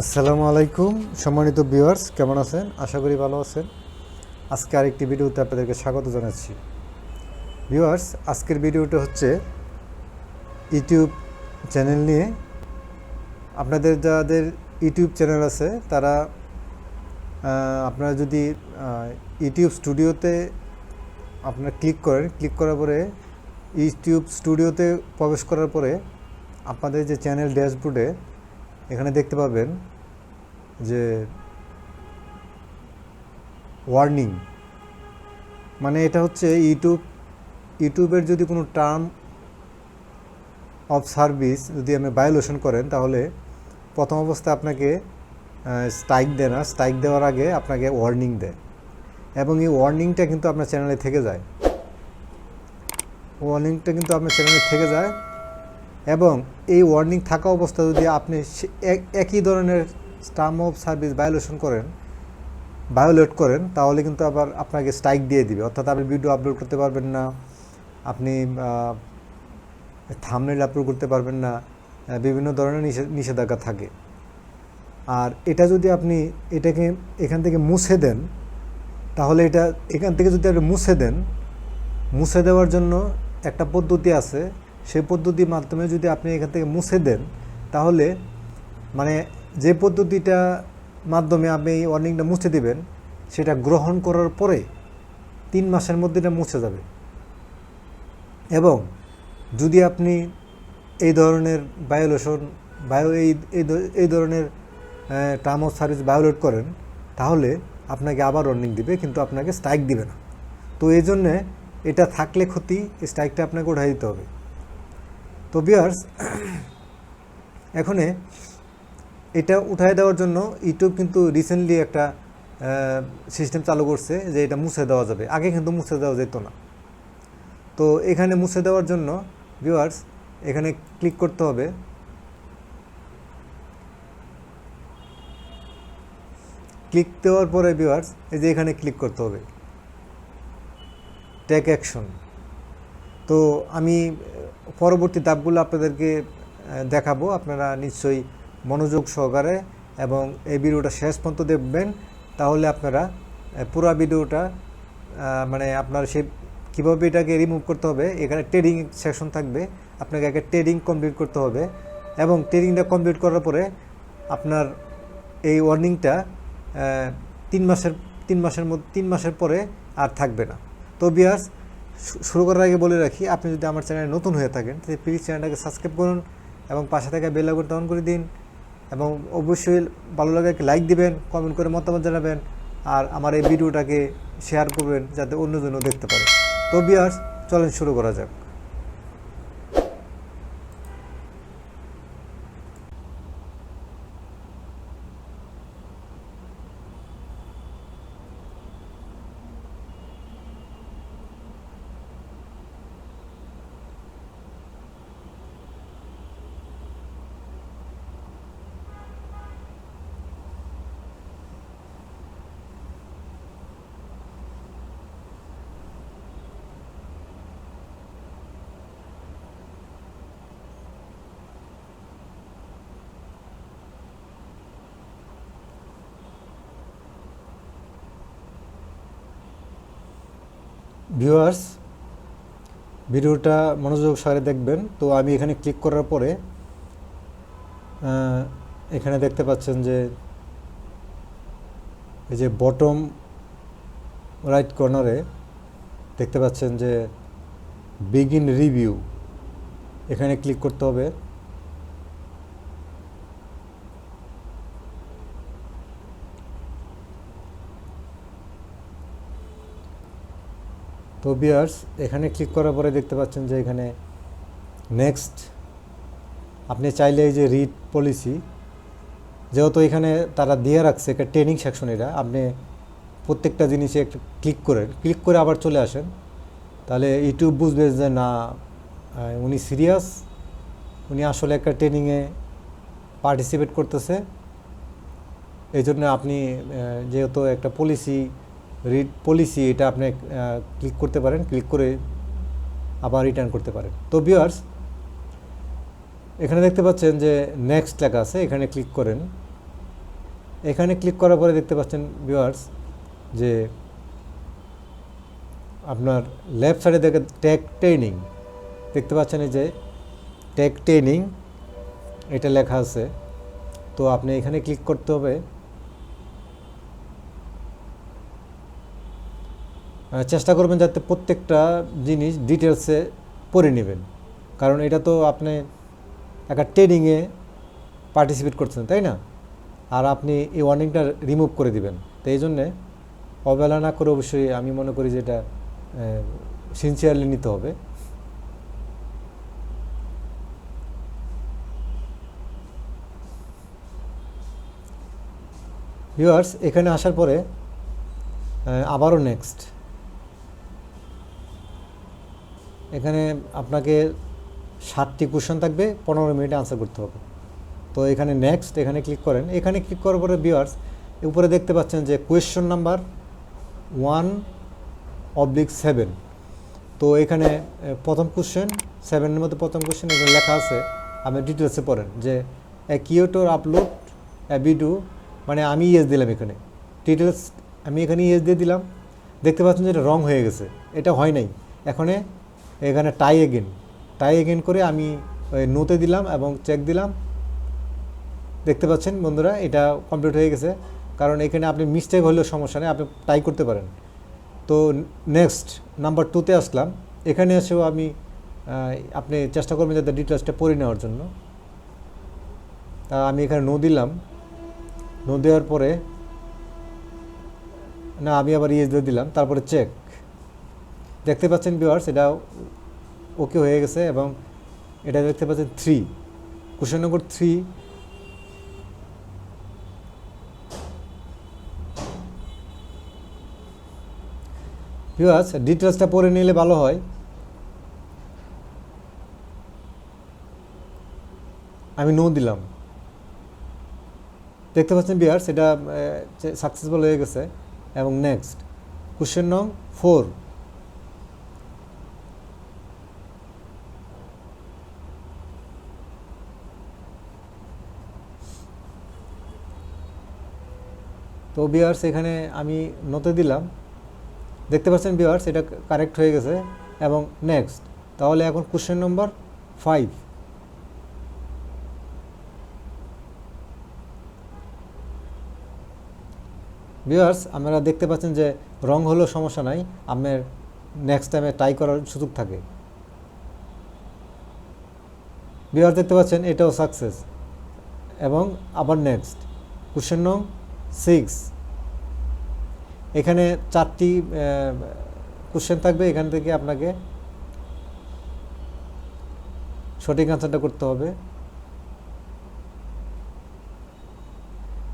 আসসালামু আলাইকুম। সম্মানিত ভিউয়ার্স, কেমন আছেন? আশা করি ভালো আছেন। আজকে আরেকটি ভিডিওতে আপনাদেরকে স্বাগত জানাচ্ছি। ভিউয়ার্স, আজকের ভিডিওটা হচ্ছে ইউটিউব চ্যানেল নিয়ে। আপনাদের যাদের ইউটিউব চ্যানেল আছে, তারা আপনারা যদি ইউটিউব স্টুডিওতে আপনারা ক্লিক করেন, ক্লিক করার পরে ইউটিউব স্টুডিওতে প্রবেশ করার পরে আপনাদের যে চ্যানেল ড্যাশবোর্ডে এখানে দেখতে পাবেন যে ওয়ার্নিং মানে এটা হচ্ছে ইউটিউব ইউটিউবের যদি কোনো টার্ম অফ সার্ভিস যদি আপনি ভায়োলেশন করেন, তাহলে প্রথম অবস্থায় আপনাকে স্ট্রাইক দেয় না। স্ট্রাইক দেওয়ার আগে আপনাকে ওয়ার্নিং দেয়। এবং এই ওয়ার্নিংটা কিন্তু আপনার চ্যানেলে থেকে যায়। ওয়ার্নিংটা কিন্তু আপনার চ্যানেলে থেকে যায়। এবং এই ওয়ার্নিং থাকা অবস্থা যদি আপনি একই ধরনের টার্ম অফ সার্ভিস ভায়োলেশন করেন ভায়োলেট করেন, তাহলে কিন্তু আবার আপনাকে স্ট্রাইক দিয়ে দিবে। অর্থাৎ আপনি ভিডিও আপলোড করতে পারবেন না, আপনি থামনেল আপলোড করতে পারবেন না বিভিন্ন ধরনের নিষে- নিষেধাজ্ঞা থাকে। আর এটা যদি আপনি এটাকে এখান থেকে মুছে দেন, তাহলে এটা এখান থেকে যদি আপনি মুছে দেন, মুছে দেওয়ার জন্য একটা পদ্ধতি আছে। সেই পদ্ধতির মাধ্যমে যদি আপনি এখান থেকে মুছে দেন, তাহলে মানে যে পদ্ধতিটা মাধ্যমে আপনি এই ওয়ার্নিংটা মুছে দেবেন, সেটা গ্রহণ করার পরে তিন মাসের মধ্যে এটা মুছে যাবে। এবং যদি আপনি এই ধরনের ভায়োলেশন বায়ো এই এই ধরনের টার্ম অফ সার্ভিস ভায়োলেট করেন, তাহলে আপনাকে আবার ওয়ার্নিং দিবে, কিন্তু আপনাকে স্ট্রাইক দিবে না। তো এই জন্যে এটা থাকলে ক্ষতি স্ট্রাইকটা আপনাকে উঠাই দিতে হবে। তো বিয়ার্স এখানে এটা উঠাই দেওয়ার জন্য ইউটিউব কিন্তু রিসেন্টলি একটা সিস্টেম চালু করছে যে এটা মুছে দেওয়া যাবে। আগে কিন্তু মুছে দেওয়া যেত না। তো এখানে মুছে দেওয়ার জন্য ভিউয়ার্স এখানে ক্লিক করতে হবে। ক্লিক দেওয়ার পরে ভিউয়ার্স এই যে এখানে ক্লিক করতে হবে। টেক অ্যাকশন তো আমি, পরবর্তী ধাপগুলো আপনাদেরকে দেখাবো। আপনারা নিশ্চয়ই মনোযোগ সহকারে এবং এই ভিডিওটা শেষ পর্যন্ত দেখবেন, তাহলে আপনারা পুরো ভিডিওটা মানে আপনার সেই, কীভাবে এটাকে রিমুভ করতে হবে, এখানে ট্রেডিং সেকশন থাকবে, আপনাকে আগে ট্রেডিং কমপ্লিট করতে হবে এবং ট্রেডিংটা কমপ্লিট করার পরে আপনার এই ওয়ার্নিংটা তিন মাসের তিন মাসের মধ্যে, তিন মাসের পরে আর থাকবে না। তো বিয়ার্স শুরু করার আগে বলে রাখি, আপনি যদি আমার চ্যানেলে নতুন হয়ে থাকেন, তাহলে প্লিজ চ্যানেলটাকে সাবস্ক্রাইব করুন এবং পাশে থাকা বেল আইকনটা অন করে দিন। এবং অবশ্যই ভালো লাগে লাইক দিবেন কমেন্ট করে মতামত জানাবেন আর আমার এই ভিডিওটাকে শেয়ার করবেন যাতে অন্যজনও দেখতে পারে। তো বিয়ার্স চলেন শুরু করা যাক। ভিউয়ার্স, ভিডিওটা মনোযোগ সহকারে দেখবেন। তো আমি এখানে ক্লিক করার পরে এখানে দেখতে পাচ্ছেন যে, এই যে বটম রাইট কর্নারে দেখতে পাচ্ছেন যে, বিগিন রিভিউ। এখানে ক্লিক করতে হবে। তো বিয়ার্স, এখানে ক্লিক করার পরে দেখতে পাচ্ছেন যে এখানে নেক্সট আপনি চাইলে এই যে রিড পলিসি যেহেতু এখানে তারা দিয়ে রাখছে একটা ট্রেনিং সেকশন এটা আপনি প্রত্যেকটা জিনিসে একটু ক্লিক করেন ক্লিক করে আবার চলে আসেন। তাহলে ইউটিউব বুঝবে যে না উনি সিরিয়াস উনি আসলে একটা ট্রেনিংয়ে পার্টিসিপেট করতেছে। এই জন্য আপনি যেহেতু একটা পলিসি রিড পলিসি এটা আপনি ক্লিক করতে পারেন, ক্লিক করে আবার রিটার্ন করতে পারেন। তো বিয়ার্স এখানে দেখতে পাচ্ছেন যে নেক্সট লেখা আছে, এখানে ক্লিক করেন। এখানে ক্লিক করার পরে দেখতে পাচ্ছেন ভিউয়ার্স যে আপনার লেফট সাইডে দেখে টেক ট্রেনিং দেখতে পাচ্ছেন এই যে টেক ট্রেনিং এটা লেখা আছে। তো আপনি এখানে ক্লিক করতে হবে। চেষ্টা করবেন যাতে প্রত্যেকটা জিনিস ডিটেলসে পড়ে নেবেন। কারণ এটা তো আপনি একটা ট্রেনিংয়ে পার্টিসিপেট করছেন, তাই না? আর আপনি এই ওয়ার্নিংটা রিমুভ করে দিবেন। তো এই জন্যে অবহেলা না করে অবশ্যই আমি মনে করি যে এটা সিনসিয়ারলি নিতে হবে। ভিউয়ার্স এখানে আসার পরে আবারও নেক্সট এখানে আপনাকে সাতটি কোশ্চেন থাকবে, পনেরো মিনিটে আনসার করতে হবে। তো এখানে নেক্সট এখানে ক্লিক করেন। এখানে ক্লিক করার পরে ভিউয়ার্স উপরে দেখতে পাচ্ছেন যে question number one oblique seven তো এখানে প্রথম কোশ্চেন সেভেনের মধ্যে প্রথম কোশ্চেন এখানে লেখা আছে। আপনি ডিটেলসে পড়েন যে এ কিওটোর আপলোড এ ভিডিও মানে আমি ইয়েস দিলাম এখানে। ডিটেলস আমি এখানে ইয়েস দিয়ে দিলাম। দেখতে পাচ্ছেন যে এটা রং হয়ে গেছে। এটা হয় নাই। এখানে এখানে টাই এগেন টাই এগেন করে আমি নোতে দিলাম এবং চেক দিলাম। দেখতে পাচ্ছেন বন্ধুরা, এটা কমপ্লিট হয়ে গেছে। কারণ এখানে আপনি মিস্টেক হলেও সমস্যা নেই, আপনি টাই করতে পারেন। তো নেক্সট নাম্বার টুতে আসলাম। এখানে এসেও আমি আপনি চেষ্টা করবেন যাতে ডিটেলসটা পড়ে নেওয়ার জন্য। তা আমি এখানে নো দিলাম। নো দেওয়ার পরে, না, আমি আবার দিয়ে দিলাম। তারপরে চেক দেখতে পাচ্ছেন ভিউয়ার্স এটা ওকে হয়ে গেছে এবং এটা দেখতে পাচ্ছেন three question number three viewers ডিটেলসটা পরে নিলে ভালো হয়। আমি নো দিলাম। দেখতে পাচ্ছেন বিয়ার্স এটা সাকসেসফুল হয়ে গেছে। এবং নেক্সট কোশ্চেন নং ফোর তো বিয়ার্স এখানে আমি নতে দিলাম। দেখতে পাচ্ছেন বিয়ার্স এটা কারেক্ট হয়ে গেছে। এবং নেক্সট তাহলে এখন কোশ্চেন নম্বর ফাইভ ভিউয়ার্স আপনারা দেখতে পাচ্ছেন যে রং হলেও সমস্যা নাই, আপনার নেক্সট টাইমে ট্রাই করার সুযোগ থাকে। ভিউয়ার্স দেখতে পাচ্ছেন, এটাও সাকসেস এবং আবার নেক্সট কোশ্চেন নং সিক্স। এখানে চারটি কোশ্চেন থাকবে, এখান থেকে আপনাকে সঠিক আনসারটা করতে হবে।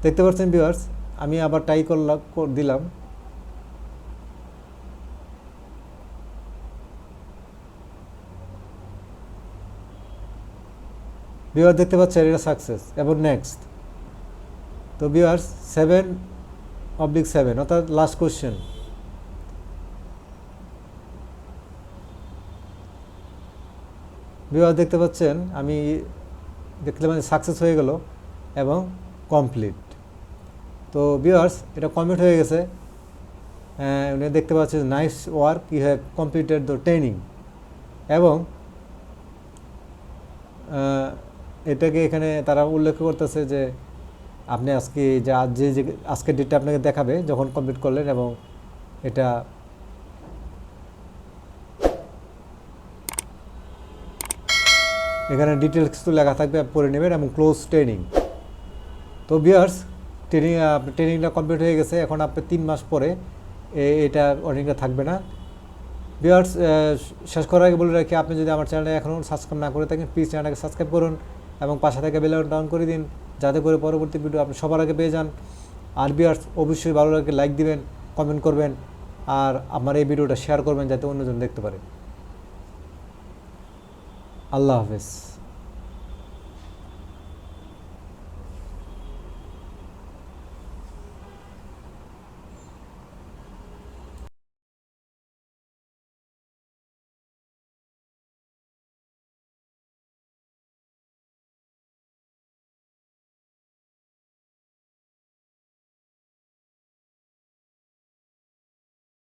দেখতে পাচ্ছেন ভিউয়ার্স আমি আবার টাই করলাম কর- দিলাম। বিওয়ার দেখতে পাচ্ছেন, এটা সাকসেস এবং নেক্সট তো বিওয়ার্স সেভেন অবলিক সেভেন অর্থাৎ লাস্ট কোশ্চেন বিওয়ার দেখতে পাচ্ছেন, আমি দেখতে পাচ্ছি সাকসেস হয়ে গেল এবং কমপ্লিট তো ভিউয়ার্স এটা কমপ্লিট হয়ে গেছে। উনি দেখতে পাচ্ছেন nice work you have completed the training এবং এটাকে এখানে তারা উল্লেখ করতেছে যে আপনি আজকে যে যে যে, আজকের ডেটটা আপনাকে দেখাবে, যখন কমপ্লিট করলেন এবং এটা এখানে ডিটেলস কিছু লেখা থাকবে পড়ে নেবেন এবং ক্লোজ ট্রেনিং তো বিয়ার্স ট্রেনিং ট্রেনিংটা কমপ্লিট হয়ে গেছে। এখন আপনি তিন মাস পরে এটা অর্নিংটা থাকবে না। বিয়ার্স শেষ করার আগে বলে রাখি, আপনি যদি আমার চ্যানেলে এখনও সাবস্ক্রাইব না করে থাকেন প্লিজ চ্যানেলটাকে সাবস্ক্রাইব করুন এবং পাশে থেকে বেল ডাউন করে দিন। যাতে করে পরবর্তী ভিডিও আপনি সবার আগে পেয়ে যান। আর বিয়ার্স অবশ্যই ভালো লাগে লাইক দিবেন কমেন্ট করবেন, আর আমার এই ভিডিওটা শেয়ার করবেন যাতে অন্যজন দেখতে পারে। আল্লাহ হাফেজ।